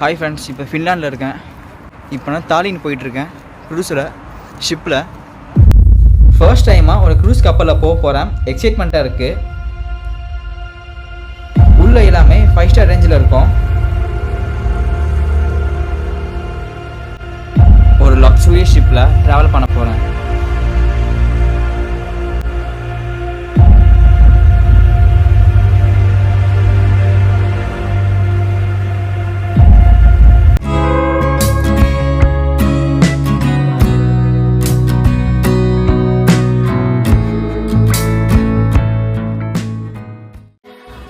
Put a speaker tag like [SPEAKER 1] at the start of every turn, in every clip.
[SPEAKER 1] Hi friends இப்போ ஃபின்லாண்டில் இருக்கேன். இப்போ நான் தாலின் போயிட்டுருக்கேன். க்ரூஸில் ஷிப்பில் ஃபர்ஸ்ட் டைமாக ஒரு க்ரூஸ் கப்பலில் போக போகிறேன் எக்ஸைட்மெண்ட்டாக இருக்குது உள்ள எல்லாமே ஃபைவ் ஸ்டார் ரேஞ்சில் இருக்கும். ஒரு லக்ஸுரி ஷிப்பில் ட்ராவல் பண்ண போகிறேன்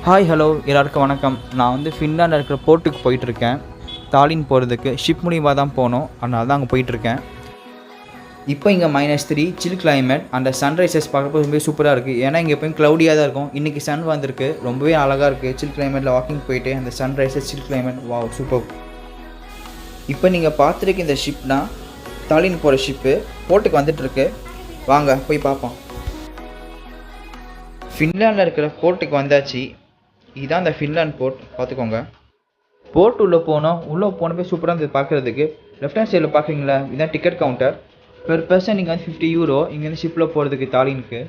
[SPEAKER 1] ஹாய் ஹலோ எல்லாருக்கும் வணக்கம். நான் வந்து ஃபின்லாண்டில் இருக்கிற போர்ட்டுக்கு போயிட்டுருக்கேன். தாலின் போகிறதுக்கு ஷிப் மூலியமாக தான் போகணும் அதனால தான் அங்கே போயிட்டுருக்கேன். இப்போ இங்கே மைனஸ் த்ரீ சில் கிளைமேட் அந்த சன்ரைசஸ் பார்க்குறப்ப ரொம்பவே சூப்பராக இருக்குது ஏன்னா இங்கே எப்பயும் க்ளவுடியாக தான் இருக்கும். இன்றைக்கி சன் வந்திருக்கு. ரொம்பவே அழகாக இருக்குது சில் கிளைமேட்டில் வாக்கிங் போயிட்டு அந்த சன்ரைசஸ் சில் கிளைமேட் வா சூப்பர் இப்போ நீங்கள் பார்த்துருக்க இந்த ஷிப்னா தாலின் போகிற ஷிப்பு போர்ட்டுக்கு வந்துட்டுருக்கு. வாங்க போய் பார்ப்போம். ஃபின்லாண்டில் இருக்கிற போர்ட்டுக்கு வந்தாச்சு. இதுதான் இந்த ஃபின்லாண்ட் போர்ட் பார்த்துக்கோங்க. போர்ட் உள்ளே போனோம் உள்ளே போனப்போ சூப்பராக இருந்தது பார்க்குறதுக்கு. லெஃப்ட் ஹேண்ட் சைடில் பார்க்குறீங்களா? இதுதான் டிக்கெட் கவுண்டர் பெர் பர்சன் நீங்கள் வந்து ஃபிஃப்டி யூரோ இங்கேருந்து ஷிப்பில் போகிறதுக்கு தாலினுக்கு.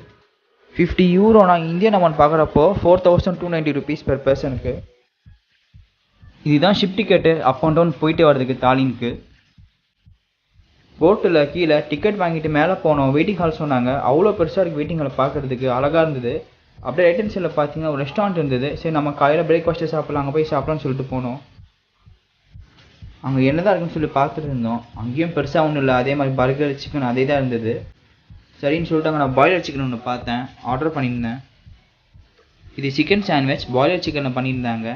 [SPEAKER 1] ஃபிஃப்டி யூரோ நான் இந்தியன் அமௌண்ட் பார்க்குறப்போ four thousand two ninety rupees per பர்சனுக்கு இதுதான் ship ticket up and down போயிட்டு வர்றதுக்கு தாலினுக்கு. போட்டில் கீழே டிக்கெட் வாங்கிட்டு மேலே போனோம் வெயிட்டிங் ஹால் சொன்னாங்க. அவ்வளோ பெருசாக இருக்குது வெயிட்டிங் ஹால் பார்க்குறதுக்கு அழகாக இருந்தது. அப்படியே ரைட் ஹேண்ட் சைடில் பார்த்தீங்கன்னா ஒரு ரெஸ்டாரண்ட் இருந்தது. சரி நம்ம காலையில் பிரேக்ஃபாஸ்ட்டு சாப்பிட்லாம் அங்கே போய் சாப்பிட்லான்னு சொல்லிட்டு போனோம். அங்கே என்னதான் இருக்குன்னு சொல்லி பார்த்துட்டு இருந்தோம். அங்கேயும் பெருசாக ஒன்றும் இல்லை. அதே மாதிரி பர்கர் சிக்கன் அதே தான் இருந்தது. சரின்னு சொல்லிட்டு அங்கே நான் பாய்லர் சிக்கன் ஒன்று பார்த்தேன். ஆர்டர் பண்ணியிருந்தேன். இது சிக்கன் சாண்ட்விச் பாய்லர் சிக்கனை பண்ணியிருந்தாங்க.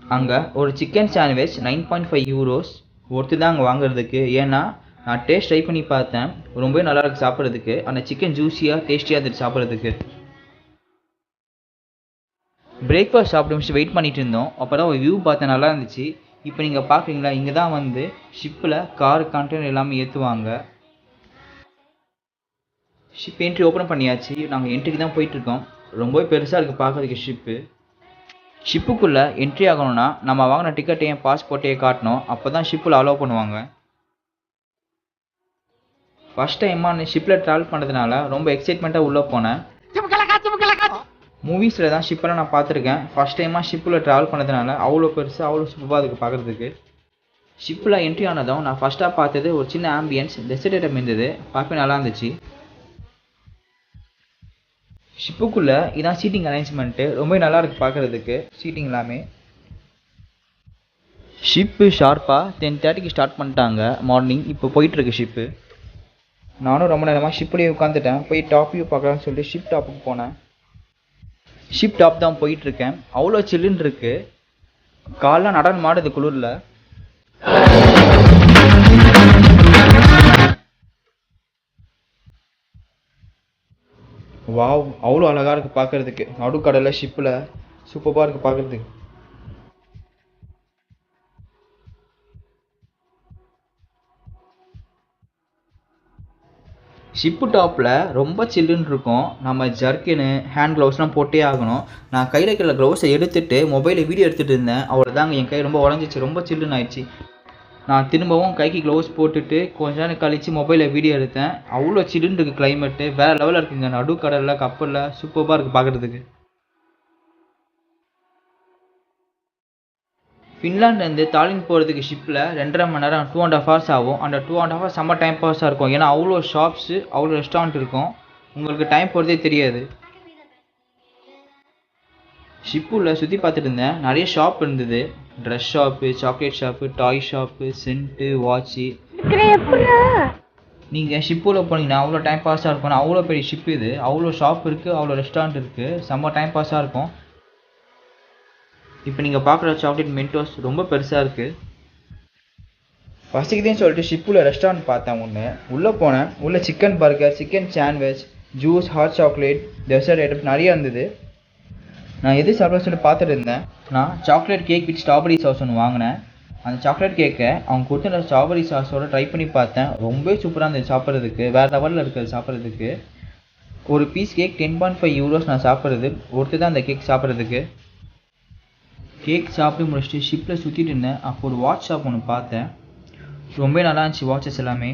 [SPEAKER 1] அங்கே ஒரு chicken sandwich nine point five euros ஒருத்து தான் அங்கே வாங்குறதுக்கு. ஏன்னா நான் டேஸ்ட் ட்ரை பண்ணி பார்த்தேன். ரொம்பவே நல்லாயிருக்கு சாப்பிட்றதுக்கு. அந்த சிக்கன் ஜூஸியாக டேஸ்டியாக இருந்துச்சு சாப்பிட்றதுக்கு. பிரேக்ஃபாஸ்ட் சாப்பிட்டு நிமிஷம் வெயிட் பண்ணிட்டு இருந்தோம். அப்போ தான் ஒரு வியூ பார்த்தேன் நல்லா இருந்துச்சு. இப்போ நீங்கள் பார்க்குறீங்களா இங்கே தான் வந்து ஷிப்பில் கார் கண்டெய்னர் எல்லாமே ஏற்றுவாங்க ஷிப் என்ட்ரி ஓப்பன் பண்ணியாச்சு. நாங்கள் என்ட்ரிக்கு தான் போயிட்டுருக்கோம் ரொம்பவே பெருசாக இருக்குது பார்க்கறதுக்கு ஷிப்பு ஷிப்புக்குள்ளே என்ட்ரி ஆகணும்னா நம்ம வாங்கின டிக்கெட்டையும் பாஸ்போர்ட்டையும் காட்டணும். அப்போ தான் ஷிப்பில் அலோவ் பண்ணுவாங்க. ஃபஸ்ட் டைமாக நான் ஷிப்பில் ட்ராவல் பண்ணதுனால ரொம்ப எக்ஸைட்மெண்ட்டாக உள்ளே போனேன். மூவிஸில் தான் ஷிப்பெல்லாம் நான் பார்த்துருக்கேன். ஃபஸ்ட் டைமாக ஷிப்பில் ட்ராவல் பண்ணதுனால அவ்வளோ பெருசு அவ்வளோ சூப்பராக இருக்குது பார்க்குறதுக்கு. ஷிப்பில் என்ட்ரி ஆனதும் நான் ஃபஸ்ட்டாக பார்த்தது ஒரு சின்ன ஆம்பியன்ஸ் டெசர்டேட்டம் இருந்தது. பார்க்கவே நல்லா இருந்துச்சு. ஷிப்புக்குள்ளே இதான் சீட்டிங் அரேஞ்ச்மெண்ட்டு ரொம்ப நல்லா இருக்குது பார்க்குறதுக்கு. சீட்டிங் எல்லாமே. ஷிப்பு ஷார்ப்பாக டென் தேர்ட்டிக்கு ஸ்டார்ட் பண்ணிட்டாங்க. மார்னிங் இப்போ போயிட்டுருக்கு ஷிப்பு நானும் ரொம்ப நேரமாக ஷிப்லேயே உட்காந்துட்டேன் போய் டாப் வியூ பார்க்கலான்னு சொல்லிட்டு ஷிப் டாப்புக்கு போனேன். ஷிப் டாப் தான் போயிட்டுருக்கேன். அவ்வளோ சில்லுன்னு இருக்குது காலெலாம் நடனம் மாடுது குளிரில். வாவ் அவ்வளோ அழகாக இருக்குது பார்க்குறதுக்கு. நடுக்கடலில் ஷிப்பில் சூப்பராக இருக்குது பார்க்குறதுக்கு. ஷிப்பு டாப்பில் ரொம்ப சில்லுன்னு இருக்கும். நம்ம ஜர்க்கினு ஹேண்ட் க்ளவுஸ்லாம் போட்டே ஆகணும். நான் கையில் இருக்கிற க்ளவுஸை எடுத்துட்டு மொபைலில் வீடியோ எடுத்துகிட்டு இருந்தேன். அவ்வளோதாங்க என் கை ரொம்ப உடஞ்சிச்சு. ரொம்ப சில்லுன்னு ஆயிடுச்சு. நான் திரும்பவும் கைக்கு க்ளவுஸ் போட்டுட்டு கொஞ்ச நேரம் கழித்து மொபைலில் வீடியோ எடுத்தேன். அவ்வளோ சில்லுன்னு இருக்குது கிளைமேட்டு வேறு லெவலில் இருக்குங்க நடுக்கடலில் கப்பலில். சூப்பராக இருக்குது பார்க்குறதுக்கு ஃபின்லாண்ட்லேருந்து தாலின் போகிறதுக்கு ஷிப்பில் ரெண்டரை மணி நேரம் டூ அண்ட் ஹாஃப் ஹவர்ஸ் ஆகும். அந்த டூ அண்ட் ஹாஃப் ஹவர்ஸ் செம்ம டைம் பாஸாக இருக்கும். ஏன்னா அவ்வளோ ஷாப்ஸு அவ்வளோ ரெஸ்டாரண்ட் இருக்கும். உங்களுக்கு டைம் போகிறதே தெரியாது. ஷிப்புள்ள சுற்றி பார்த்துட்டு இருந்தேன். நிறைய ஷாப் இருந்தது. Dress shop chocolate shop toy shop scent watch நீங்கள் ஷிப்பில் போனீங்கன்னா அவ்வளோ டைம் பாஸாக இருக்கும். அவ்வளோ பெரிய ஷிப் இது. அவ்வளோ ஷாப் இருக்குது அவ்வளோ ரெஸ்டாரண்ட் இருக்குது செம்ம டைம் பாஸாக இருக்கும். இப்போ நீங்கள் பார்க்குற சாக்லேட் மென்டோஸ் ரொம்ப பெருசாக இருக்குது பசிக்குதுன்னு சொல்லிட்டு ஷிப்பில் ரெஸ்டாரண்ட் பார்த்தேன் ஒன்று உள்ளே போனேன். உள்ளே chicken burger chicken sandwich juice hot chocolate dessert item நிறைய இருந்தது. நான் எது சாப்பிட சொல்லி பார்த்துட்டு இருந்தேன். நான் chocolate cake with strawberry sauce ஒன்று வாங்கினேன். அந்த சாக்லேட் கேக்கை அவங்க கொடுத்த ஸ்ட்ராபெரி சாஸோட ட்ரை பண்ணி பார்த்தேன். ரொம்பவே சூப்பராக இருந்தது சாப்பிட்றதுக்கு. வேறு லெவலில் இருக்குது சாப்பிட்றதுக்கு. ஒரு piece cake ten point five euros நான் சாப்பிட்றது. ஒருத்தர் தான் அந்த கேக் சாப்பிட்றதுக்கு. கேக் சாப்பிட்டு முடிச்சுட்டு ஷிப்பில் சுற்றிட்டு இருந்தேன். அப்போ ஒரு வாட்ச் ஷாப் ஒன்று பார்த்தேன். ரொம்ப நல்லா இருந்துச்சு வாட்சஸ் எல்லாமே.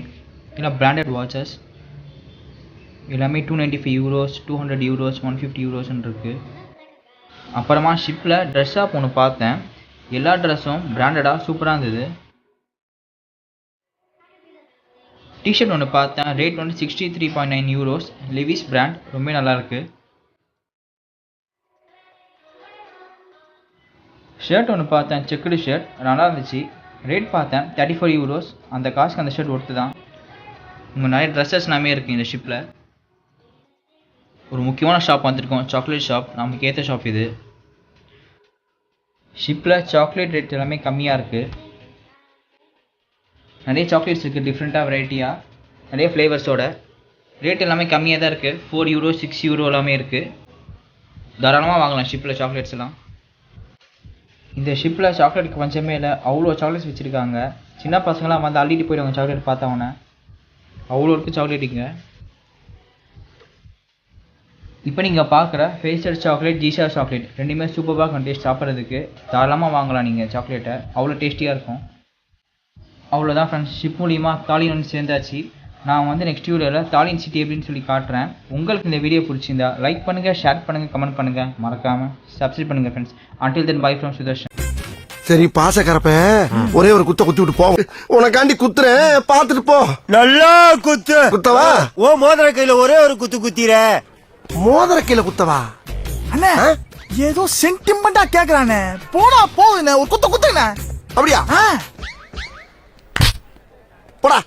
[SPEAKER 1] எல்லாம் பிராண்டட் வாட்சஸ் எல்லாமே two ninety five euros two hundred euros one fifty யூரோஸ்ன்னு இருக்குது அப்புறமா ஷிப்பில் ட்ரெஸ் ஷாப் ஒன்று பார்த்தேன். எல்லா ட்ரெஸ்ஸும் பிராண்டடாக சூப்பராக இருந்தது. டிஷர்ட் ஒன்று பார்த்தேன். ரேட் வந்து sixty three point nine euros Levi's brand ரொம்ப நல்லாயிருக்கு ஷர்ட் ஒன்று பார்த்தேன் செக்குடு ஷர்ட் நல்லா இருந்துச்சு. ரேட் பார்த்தேன் தேர்ட்டி ஃபோர் யூரோஸ் அந்த காசுக்கு அந்த ஷர்ட் ஒர்த்து தான் உங்கள் நிறைய ட்ரெஸ்ஸஸ் எல்லாமே இருக்குது இந்த ஷிப்பில் ஒரு முக்கியமான ஷாப் வந்திருக்கோம் சாக்லேட் ஷாப் நமக்கு ஏற்ற ஷாப் இது. ஷிப்பில் சாக்லேட் ரேட் எல்லாமே கம்மியாக இருக்குது நிறைய சாக்லேட்ஸ் இருக்குது டிஃப்ரெண்ட்டாக வெரைட்டியாக நிறைய ஃப்ளேவர்ஸோட ரேட் எல்லாமே கம்மியாக தான் இருக்குது ஃபோர் யூரோ சிக்ஸ் யூரோ எல்லாமே இருக்குது தாராளமாக வாங்கலாம் ஷிப்பில் சாக்லேட்ஸ் எல்லாம். இந்த ஷிப்பில் சாக்லேட்டுக்கு பஞ்சமே இல்லை. அவ்வளோ சாக்லேட்ஸ் வச்சுருக்காங்க. சின்ன பசங்களாம் வந்து அள்ளிட்டு போயிடுவாங்க சாக்லேட் பார்த்தவொன்னே அவ்வளோ இருக்குது சாக்லேட்டுங்க இப்போ நீங்கள் பார்க்குற ஃபேஸட் சாக்லேட் ஜீஷா சாக்லேட் ரெண்டுமே சூப்பராக இருக்கும் டேஸ்ட் சாப்பிட்றதுக்கு. தாராளமாக வாங்கலாம் நீங்கள் சாக்லேட்டை அவ்வளோ டேஸ்டியாக இருக்கும். அவ்வளோதான் ஃப்ரெண்ட்ஸ் ஷிப் மூலிமா காலி வந்து சேர்ந்தாச்சு. நான் வந்து நெக்ஸ்ட் வீடியோவில் தாலின் சிட்டி எப்படின்னு சொல்லி காட்டுறேன். உங்களுக்கு இந்த வீடியோ பிடிச்சிருந்தா லைக் பண்ணுங்கள் ஷேர் பண்ணுங்கள் கமெண்ட் பண்ணுங்கள் மறக்காமல் சப்ஸ்கிரைப் பண்ணுங்கள் friends until then bye from Sudarshan
[SPEAKER 2] சரி பாசக்கரப்ப ஒரே ஒரு குத்த குத்தி விட்டு போ. உனக்காண்டி குத்துறேன். பாத்துட்டு போ.
[SPEAKER 3] நல்லா குத்து.
[SPEAKER 2] குத்தவா?
[SPEAKER 3] ஓ மோதிர கையில ஒரே ஒரு குத்து குத்திர
[SPEAKER 2] மோதிர கீழ குத்தவா?
[SPEAKER 4] அண்ணே ஏதோ சென்டிமெண்டா கேக்குறானே. போடா போகுதுண்ணே ஒரு குத்து குத்துங்கண்ணே
[SPEAKER 2] அப்படியா?
[SPEAKER 4] ஆ.
[SPEAKER 2] போடா.